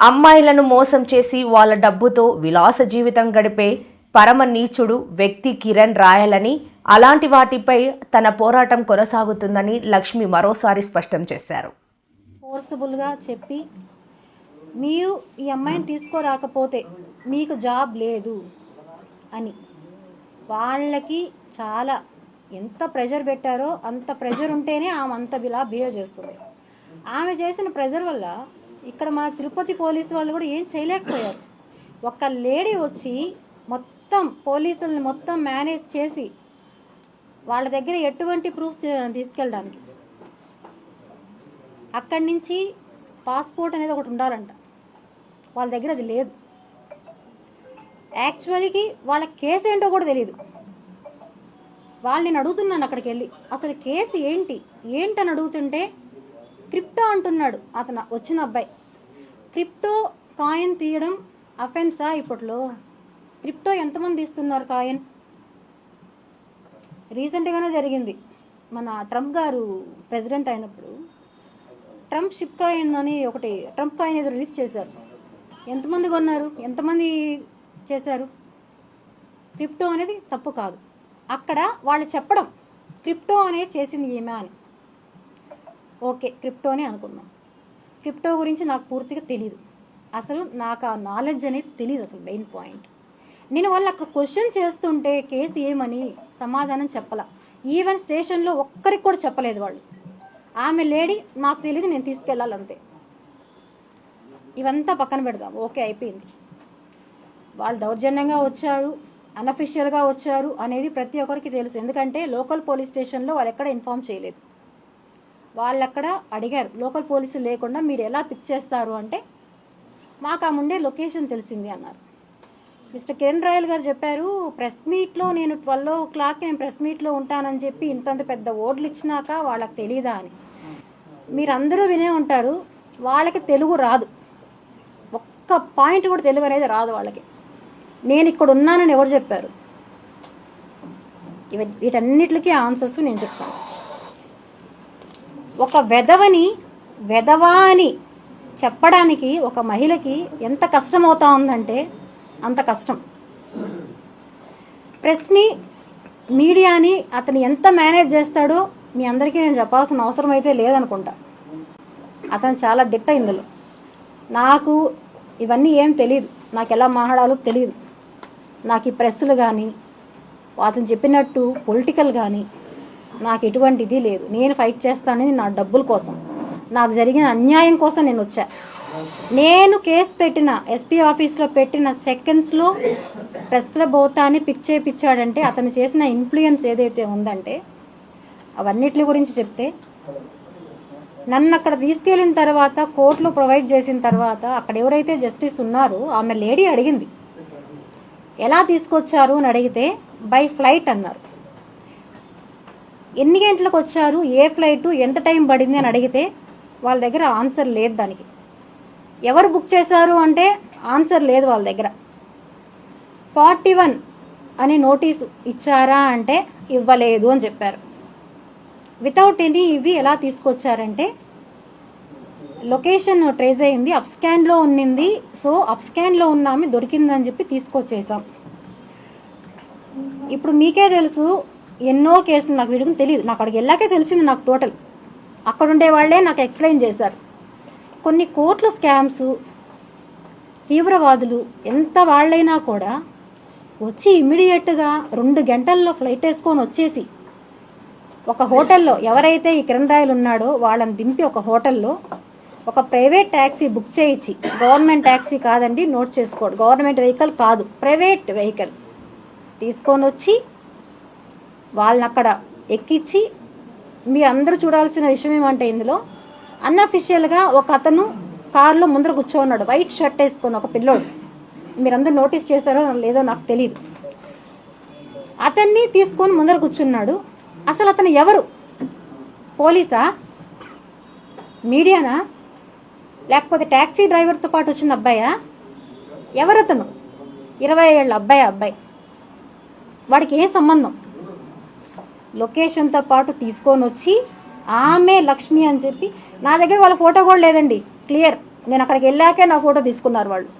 అమ్మాయిలను మోసం చేసి వాళ్ళ డబ్బుతో విలాస జీవితం గడిపే పరమ నీచుడు వ్యక్తి కిరణ్ రాయలని అలాంటి వాటిపై తన పోరాటం కొనసాగుతుందని లక్ష్మి మరోసారి స్పష్టం చేశారు. ఫోర్సబుల్గా చెప్పి మీరు ఈ అమ్మాయిని తీసుకోరాకపోతే మీకు జాబ్ లేదు అని. వాళ్ళకి చాలా ఎంత ప్రెషర్ పెట్టారో అంత ప్రెషర్ ఉంటేనే ఆమె అంత ఇలా బిహేవ్ చేస్తుంది. ఆమె చేసిన ప్రెషర్ వల్ల ఇక్కడ మన తిరుపతి పోలీసు వాళ్ళు కూడా ఏం చేయలేకపోయారు. ఒక లేడీ వచ్చి మొత్తం పోలీసుల్ని మొత్తం మేనేజ్ చేసి వాళ్ళ దగ్గర ఎటువంటి ప్రూఫ్స్ తీసుకెళ్ళడానికి? అక్కడి నుంచి పాస్పోర్ట్ అనేది ఒకటి ఉండాలంట. వాళ్ళ దగ్గర అది లేదు. యాక్చువల్కి వాళ్ళ కేసు ఏంటో కూడా తెలియదు వాళ్ళు నేను అడుగుతున్నాను అక్కడికి వెళ్ళి. అసలు కేసు ఏంటి? ఏంటని అడుగుతుంటే క్రిప్టో అంటున్నాడు అతను వచ్చిన అబ్బాయి. క్రిప్టో కాయిన్ తీయడం అఫెన్సా ఇప్పట్లో? క్రిప్టో ఎంతమంది తీస్తున్నారు కాయిన్? రీసెంట్గానే జరిగింది. మన ట్రంప్ గారు ప్రెసిడెంట్ అయినప్పుడు ట్రంప్ షిప్ కాయిన్ అని ఒకటి ట్రంప్ కాయిన్ ఏదో రిలీజ్ చేశారు. ఎంతమంది కొన్నారు? ఎంతమంది చేశారు? క్రిప్టో అనేది తప్పు కాదు. అక్కడ వాళ్ళు చెప్పడం క్రిప్టో అనేది చేసింది ఈమె అని. ఓకే క్రిప్టోనే అనుకుందాం. క్రిప్టో గురించి నాకు పూర్తిగా తెలియదు అసలు నాకు ఆ నాలెడ్జ్ అనేది తెలియదు అసలు మెయిన్ పాయింట్ నేను వాళ్ళు అక్కడ క్వశ్చన్ చేస్తుంటే కేసు ఏమని సమాధానం చెప్పాల. ఈవెన్ స్టేషన్లో ఒక్కరికి కూడా చెప్పలేదు వాళ్ళు. ఆమె లేడీ నాకు తెలియదు నేను తీసుకెళ్ళాలి అంతే. ఇవంతా పక్కన పెడదాం. ఓకే అయిపోయింది. వాళ్ళు దౌర్జన్యంగా వచ్చారు అన్అఫిషియల్గా వచ్చారు అనేది ప్రతి ఒక్కరికి తెలుసు. ఎందుకంటే లోకల్ పోలీస్ స్టేషన్లో వాళ్ళు ఎక్కడ ఇన్ఫామ్ చేయలేదు. వాళ్ళు అక్కడ అడిగారు. లోకల్ పోలీసులు లేకుండా మీరు ఎలా పిక్ చేస్తారు అంటే మాకు ఆ ముందే లొకేషన్ తెలిసింది అన్నారు. మిస్టర్ కిరణ్ రాయల్ గారు చెప్పారు ప్రెస్ మీట్లో నేను ట్వెల్వ్ ఓ క్లాక్ నేను ప్రెస్ మీట్లో ఉంటానని చెప్పి ఇంతంత పెద్ద ఓట్లు ఇచ్చినాక వాళ్ళకి తెలియదా అని. మీరందరూ వినే ఉంటారు వాళ్ళకి తెలుగు రాదు. ఒక్క పాయింట్ కూడా తెలుగు అనేది రాదు వాళ్ళకి. నేను ఇక్కడ ఉన్నానని ఎవరు చెప్పారు? వీటన్నిటికీ ఆన్సర్స్ నేను చెప్తాను. ఒక వెధవని వెధవా అని చెప్పడానికి ఒక మహిళకి ఎంత కష్టం అవుతా ఉందంటే అంత కష్టం. ప్రెస్ని మీడియాని అతను ఎంత మేనేజ్ చేస్తాడో మీ అందరికీ నేను చెప్పాల్సిన అవసరం అయితే లేదనుకుంటా. అతను చాలా దిట్ట ఇందులో. నాకు ఇవన్నీ ఏం తెలియదు నాకు ఎలా మాట్లాడాలో తెలియదు నాకు ఈ ప్రెస్సులు కానీ అతను చెప్పినట్టు పొలిటికల్ కానీ నాకు ఎటువంటిది లేదు. నేను ఫైట్ చేస్తానని నా డబ్బుల కోసం. నాకు జరిగిన అన్యాయం కోసం నేను వచ్చా. నేను కేసు పెట్టిన ఎస్పీ ఆఫీస్లో పెట్టిన సెకండ్స్లో ప్రెస్ క్లబ్ అవుతాని పిక్ చేయించాడంటే అతను చేసిన ఇన్ఫ్లుయెన్స్ ఏదైతే ఉందంటే అవన్నిటి గురించి చెప్తే నన్ను అక్కడ తీసుకెళ్ళిన తర్వాత కోర్టులో ప్రొవైడ్ చేసిన తర్వాత అక్కడ ఎవరైతే జస్టిస్ ఉన్నారో ఆమె లేడీ అడిగింది. ఎలా తీసుకొచ్చారు అని అడిగితే బై ఫ్లైట్ అన్నారు. ఎన్ని గంటలకు వచ్చారు? ఏ ఫ్లైట్ ఎంత టైం పడింది అని అడిగితే వాళ్ళ దగ్గర ఆన్సర్ లేదు దానికి. ఎవరు బుక్ చేశారు అంటే ఆన్సర్ లేదు వాళ్ళ దగ్గర. ఫార్టీ వన్ అని నోటీసు ఇచ్చారా అంటే ఇవ్వలేదు అని చెప్పారు. వితౌట్ ఎనీ ఇవి ఎలా తీసుకొచ్చారంటే లొకేషన్ ట్రేస్ అయింది అప్ స్కాన్లో ఉన్నింది సో అప్ స్కాన్లో ఉన్న ఆమె దొరికిందని చెప్పి తీసుకొచ్చేసాం. ఇప్పుడు మీకే తెలుసు ఎన్నో కేసులు నాకు వీడికి తెలియదు నాకు అక్కడికి వెళ్ళాకే తెలిసింది నాకు టోటల్. అక్కడ ఉండే వాళ్ళే నాకు ఎక్స్ప్లెయిన్ చేశారు. కొన్ని కోట్ల స్కామ్స్ తీవ్రవాదులు ఎంత వాళ్ళైనా కూడా వచ్చి ఇమ్మీడియట్గా రెండు గంటల్లో ఫ్లైట్ వేసుకొని వచ్చేసి ఒక హోటల్లో ఎవరైతే ఈ కిరణ్ రాయలు ఉన్నాడో వాళ్ళని దింపి ఒక హోటల్లో ఒక ప్రైవేట్ ట్యాక్సీ బుక్ చేయించి గవర్నమెంట్ ట్యాక్సీ కాదండి నోట్ చేసుకోడు గవర్నమెంట్ వెహికల్ కాదు ప్రైవేట్ వెహికల్ తీసుకొని వచ్చి వాళ్ళని అక్కడ ఎక్కించి మీ అందరూ చూడాల్సిన విషయం ఏమంటే ఇందులో అన్అఫిషియల్గా ఒక అతను కారులో ముందర కూర్చోన్నాడు వైట్ షర్ట్ వేసుకొని ఒక పిల్లోడు. మీరందరూ నోటీస్ చేశారో లేదో నాకు తెలియదు అతన్ని తీసుకొని ముందర కూర్చున్నాడు. అసలు అతను ఎవరు? పోలీసా? మీడియానా? లేకపోతే ట్యాక్సీ డ్రైవర్తో పాటు వచ్చిన అబ్బాయా? ఎవరు అతను ఇరవై ఏళ్ళ అబ్బాయి అబ్బాయి? వాడికి ఏ సంబంధం? లొకేషన్తో పాటు తీసుకొని వచ్చి ఆమె లక్ష్మి అని చెప్పి నా దగ్గర వాళ్ళ ఫోటో కూడా లేదండి. క్లియర్. నేను అక్కడికి వెళ్ళాకే నా ఫోటో తీసుకున్నారు వాళ్ళు.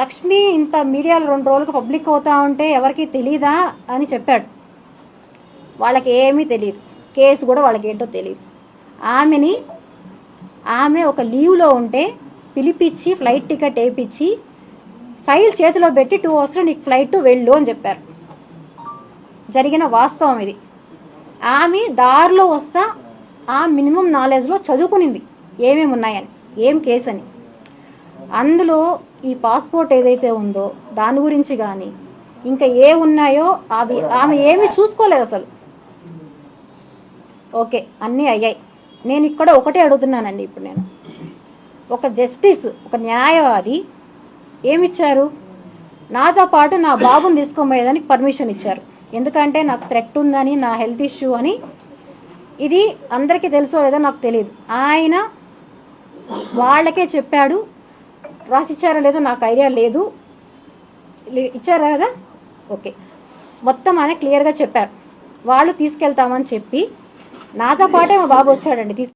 లక్ష్మి ఇంత మీడియాలో రెండు రోజులకు పబ్లిక్ అవుతా ఉంటే ఎవరికి తెలీదా అని చెప్పాడు. వాళ్ళకి ఏమీ తెలియదు కేసు కూడా వాళ్ళకి ఏంటో తెలియదు ఆమెని ఆమె ఒక లీవ్లో ఉంటే పిలిపించి ఫ్లైట్ టికెట్ వేయించి ఫైల్ చేతిలో పెట్టి టూ అవర్స్లో నీకు ఫ్లైట్ వెళ్ళు అని చెప్పారు. జరిగిన వాస్తవం ఇది. ఆమె దారిలో వస్తా ఆ మినిమం నాలెడ్జ్లో చదువుకునింది. ఏమేమి ఉన్నాయని ఏం కేసు అని. అందులో ఈ పాస్పోర్ట్ ఏదైతే ఉందో దాని గురించి కానీ ఇంకా ఏ ఉన్నాయో అవి ఆమె ఏమీ చూసుకోలేదు అసలు. ఓకే అన్నీ అయ్యాయి. నేను ఇక్కడ ఒకటే అడుగుతున్నానండి ఇప్పుడు నేను. ఒక జస్టిస్ ఒక న్యాయవాది ఏమిచ్చారు? నాతో పాటు నా బాబుని తీసుకోబోయేదానికి పర్మిషన్ ఇచ్చారు. ఎందుకంటే నాకు థ్రెట్ ఉందని నా హెల్త్ ఇష్యూ అని ఇది అందరికీ తెలుసో లేదో నాకు తెలియదు. ఆయన వాళ్ళకే చెప్పాడు రాసిచ్చారా లేదో నాకు ఐడియా లేదు. ఇచ్చారా కదా? ఓకే. మొత్తం ఆయన క్లియర్గా చెప్పారు. వాళ్ళు తీసుకెళ్తామని చెప్పి నాతో పాటే మా బాబు వచ్చాడండి తీసుకు